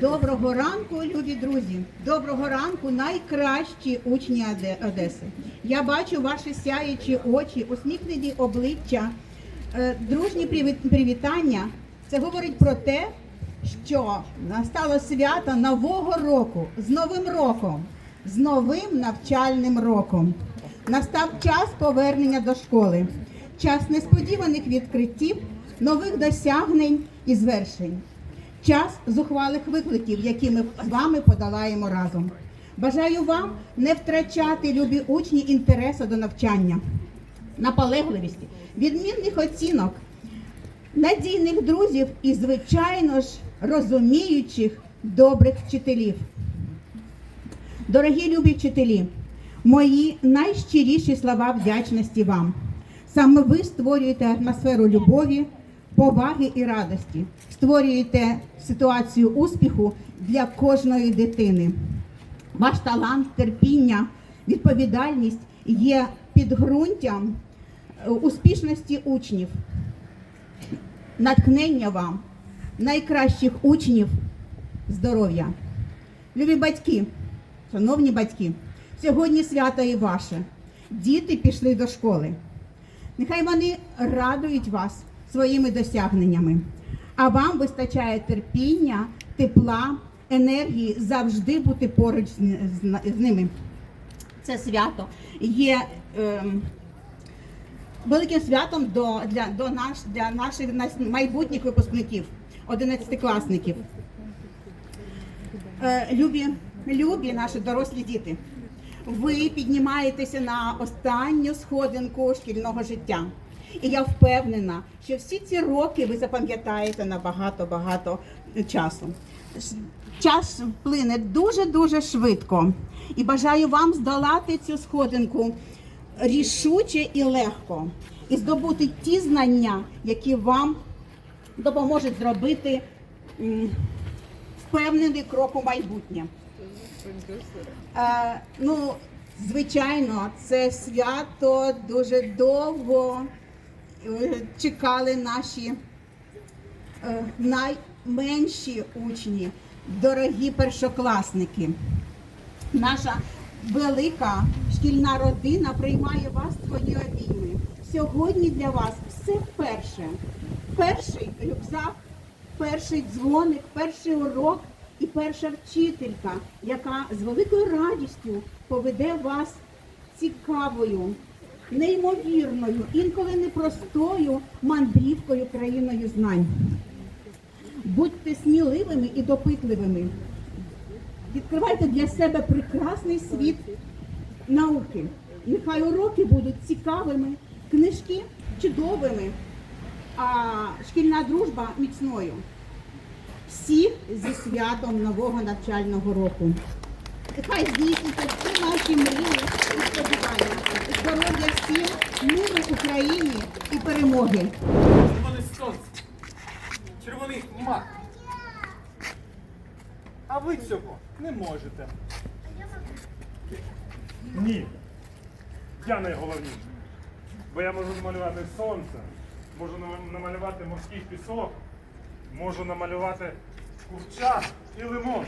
Доброго ранку, любі друзі! Доброго ранку, найкращі учні Одеси. Я бачу ваші сяючі очі, усміхнені обличчя, е, дружні привітання. Це говорить про те, що настало свято Нового року з Новим роком, з новим навчальним роком. Настав час повернення до школи, час несподіваних відкриттів, нових досягнень і звершень. Час зухвалих викликів, які ми з вами подолаємо разом. Бажаю вам не втрачати любі учні інтересу до навчання, наполегливості, відмінних оцінок, надійних друзів і, звичайно ж, розуміючих добрих вчителів. Дорогі любі вчителі, мої найщиріші слова вдячності вам. Саме ви створюєте атмосферу любові, поваги і радості, створюєте ситуацію успіху для кожної дитини. Ваш талант, терпіння, відповідальність є підґрунтям е, успішності учнів, натхнення вам, найкращих учнів, здоров'я. Любі батьки, шановні батьки, сьогодні свято і ваше. Діти пішли до школи. Нехай вони радують вас своїми досягненнями, а вам вистачає терпіння, тепла, енергії завжди бути поруч з, ними. Це свято є ем, великим святом до, для, до наш, для наших майбутніх випускників, одинадцятикласників. Е, любі, любі наші дорослі діти, ви піднімаєтеся на останню сходинку шкільного життя. І я впевнена, що всі ці роки ви запам'ятаєте на багато-багато часу. Час плине дуже-дуже швидко. І бажаю вам здолати цю сходинку рішуче і легко, і здобути ті знання, які вам допоможуть зробити впевнений крок у майбутнє. Е, ну, звичайно, це свято дуже довго е, чекали наші е, найменші учні, дорогі першокласники. Наша велика шкільна родина приймає вас свої обійми. Сьогодні для вас все вперше. Перший рюкзак, перший дзвоник, перший урок і перша вчителька, яка з великою радістю поведе вас цікавою, неймовірною, інколи непростою мандрівкою країною знань. Будьте сміливими і допитливими. Відкривайте для себе прекрасний світ науки. Нехай уроки будуть цікавими, книжки чудовими, а шкільна дружба міцною. Всі зі святом нового навчального року. Нехай здійснюються всі наші мрії і сподівання. Здоров'я всім, миру Україні і перемоги. Червоне сонце, червоний мак. А ви цього не можете. Ні. Я найголовніший. Бо я можу намалювати сонце, можу намалювати морський пісок, можу намалювати курча і лимон.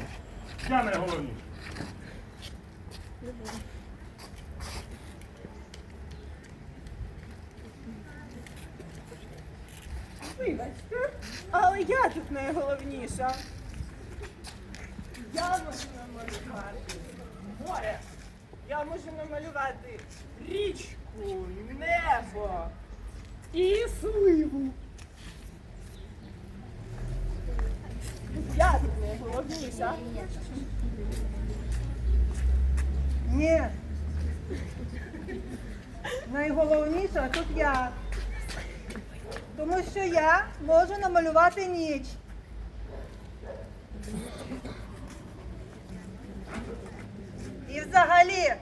Я найголовніший. Вибачте, але я тут найголовніша. Я можу намалювати море. Я можу намалювати річку, небо і сливу. Я тут найголовніша. Ні. Найголовніше тут я. Тому що я можу намалювати ніч. І взагалі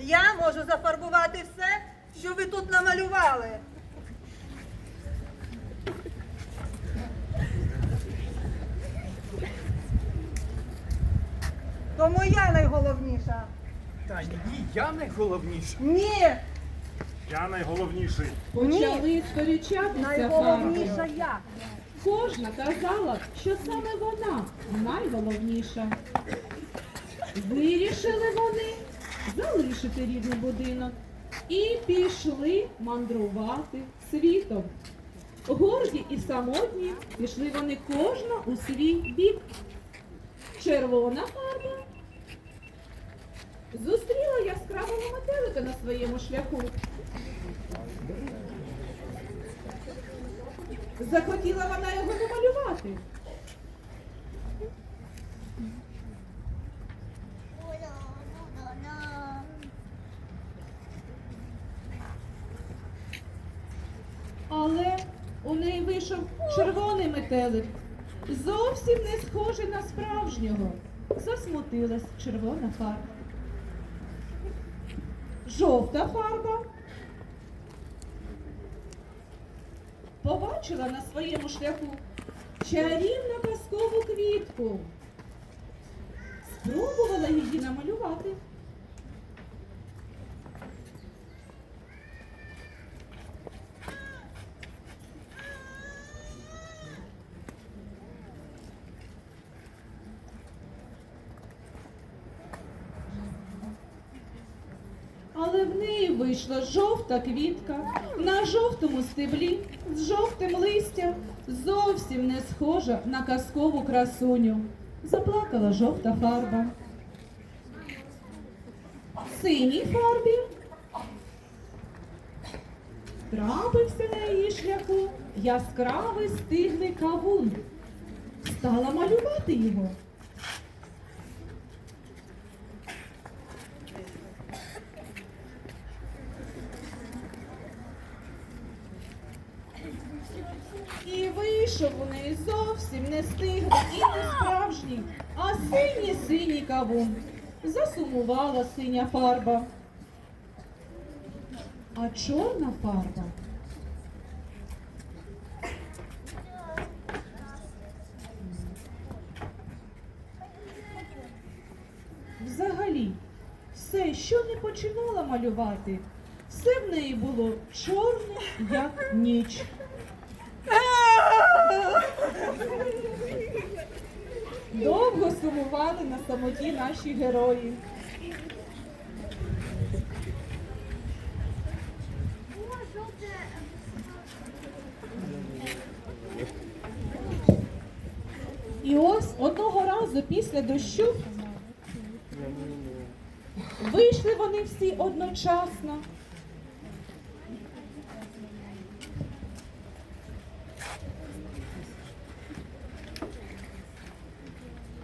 я можу зафарбувати все, що ви тут намалювали. Тому я найголовніша. Та ні, я найголовніша. Ні, Я найголовніший. Почали сперечатися найголовніша я. Кожна казала, що саме вона найголовніша. Вирішили вони залишити рідний будинок і пішли мандрувати світом. Горді і самотні пішли вони кожна у свій бік. Червона фарба зустріла яскравого метелика на своєму шляху. Захотіла вона його намалювати. Але у неї вийшов червоний метелик, зовсім не схожий на справжнього. Засмутилась червона фарба. Жовта фарба побачила на своєму шляху чарівну казкову квітку. Спробувала її намалювати. Але в неї вийшла жовта квітка на жовтому стеблі з жовтим листям, зовсім не схожа на казкову красуню. Заплакала жовта фарба. В синій фарбі трапився на її шляху яскравий стиглий кавун. Стала малювати його. І вийшов у неї зовсім не стиглий і не справжній, а синій синій кавун. Засумувала синя фарба. А чорна фарба. Взагалі, все, що не починала малювати, все в неї було чорне, як ніч. Довго сумували на самоті наші герої. І ось одного разу після дощу вийшли вони всі одночасно.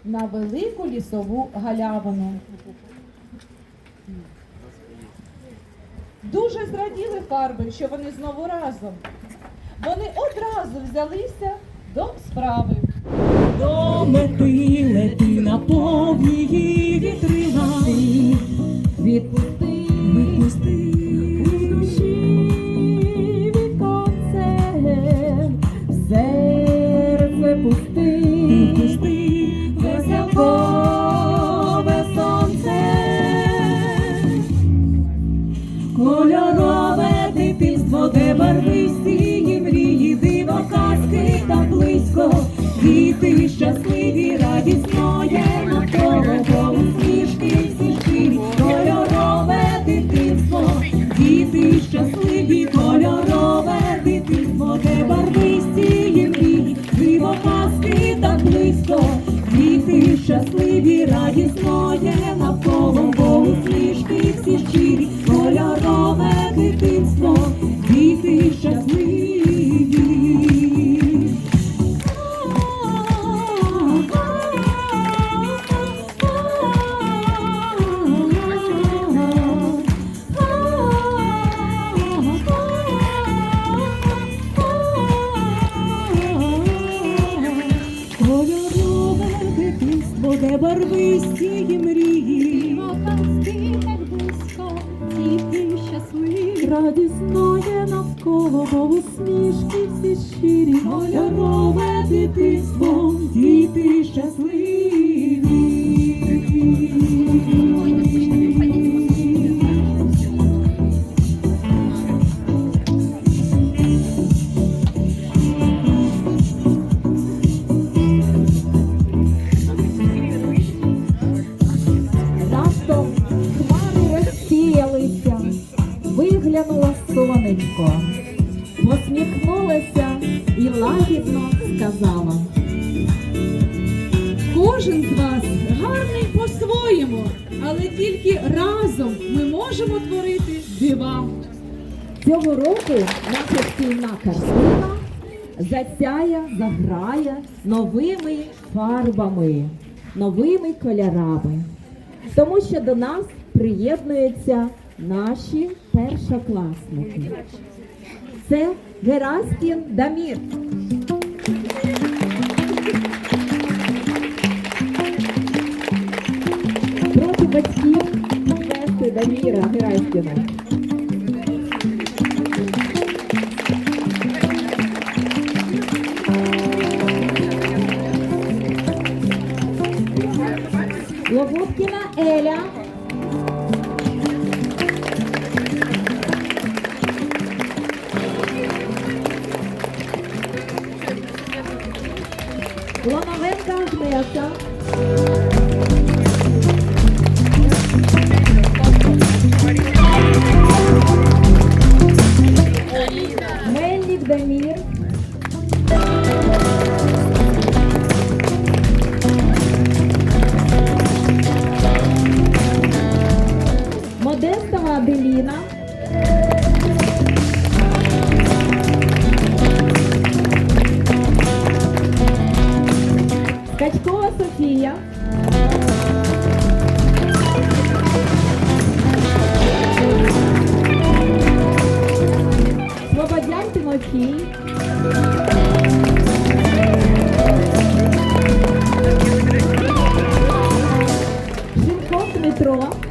На велику лісову галявину. Дуже зраділи фарби, що вони знову разом. Вони одразу взялися до справи. До мети лети на повії вітрила. Відпусти Випусти дитинство, де барвисті мрії, диво казки та близько. Діти діти щасливі. Кожен з вас гарний по-своєму, але тільки разом ми можемо творити дива. Цього року наша спільна картина засяє, заграє новими фарбами, новими кольорами. Тому що до нас приєднуються наші першокласники. Це Гераскін Дамір. Підвести Даміра Лобуткина Логовкіна Слободян Тимофій. Шинков Дмитро. Іваненко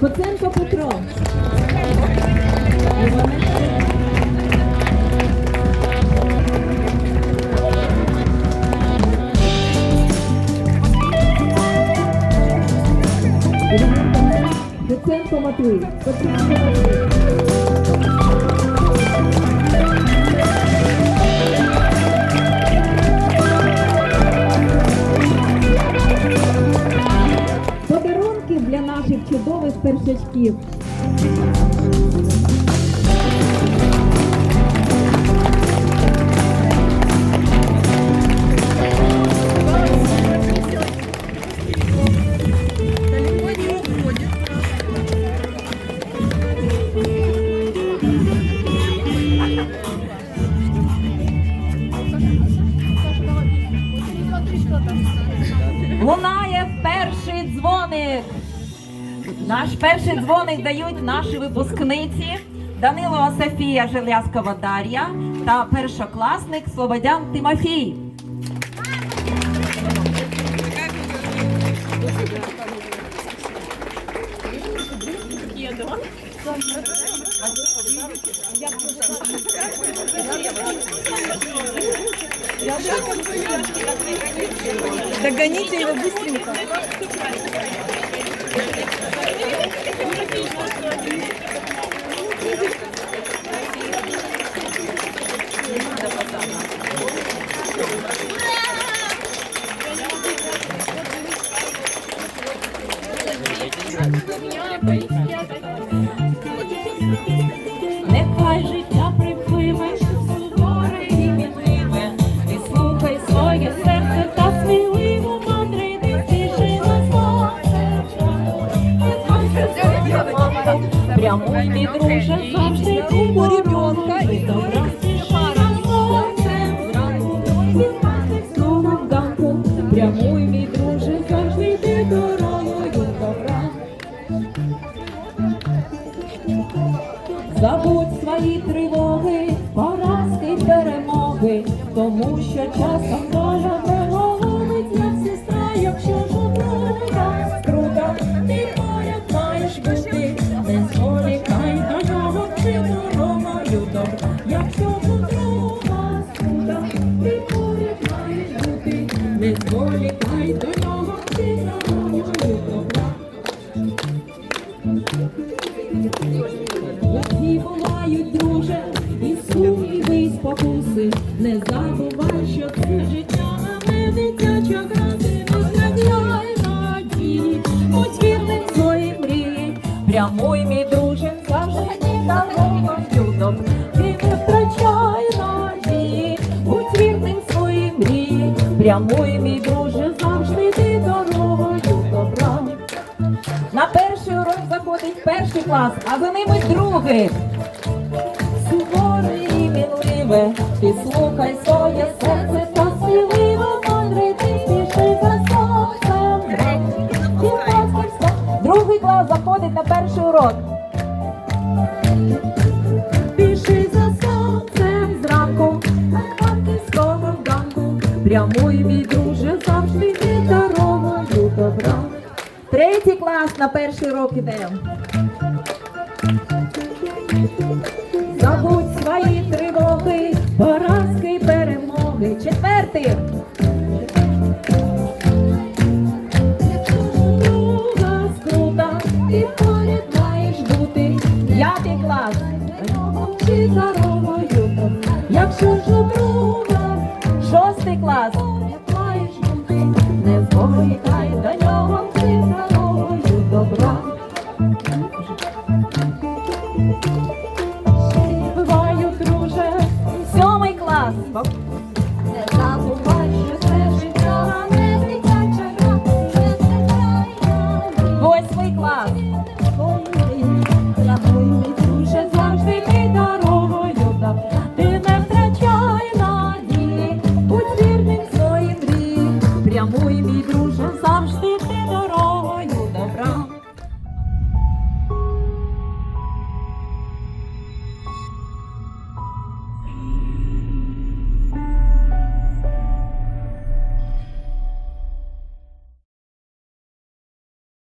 Куценко Петро. Іваненко Куценко Матвій. Куценко Матвій. Першачків. Наші випускниці Данилова Софія Желязкова Дар'я та першокласник Слободян Тимофій. Догоните его быстренько. Нехай Забудь свої тривоги, поразки й перемоги, тому що часом Які бувають, друже, і сумніви, і спокуси. Не забувай, що це життя, а не дитяча грати. Визнавай надії, будь вірним своїй мрії. Прямуй, мій друже, завжди дорогою добр. Ти не втрачай надії, будь вірним своїй мрії. Прямуй, мій клас, а за ними другий. Суворе і мінливе, ти слухай своє серце та сміливо мандрий, ти за сонцем. Другий клас заходить на перший урок. Піши за сонцем зранку, на харківського ганку. Прямуй, мій друже, завжди ти добра. Третій клас на перший урок іде. Четвертий.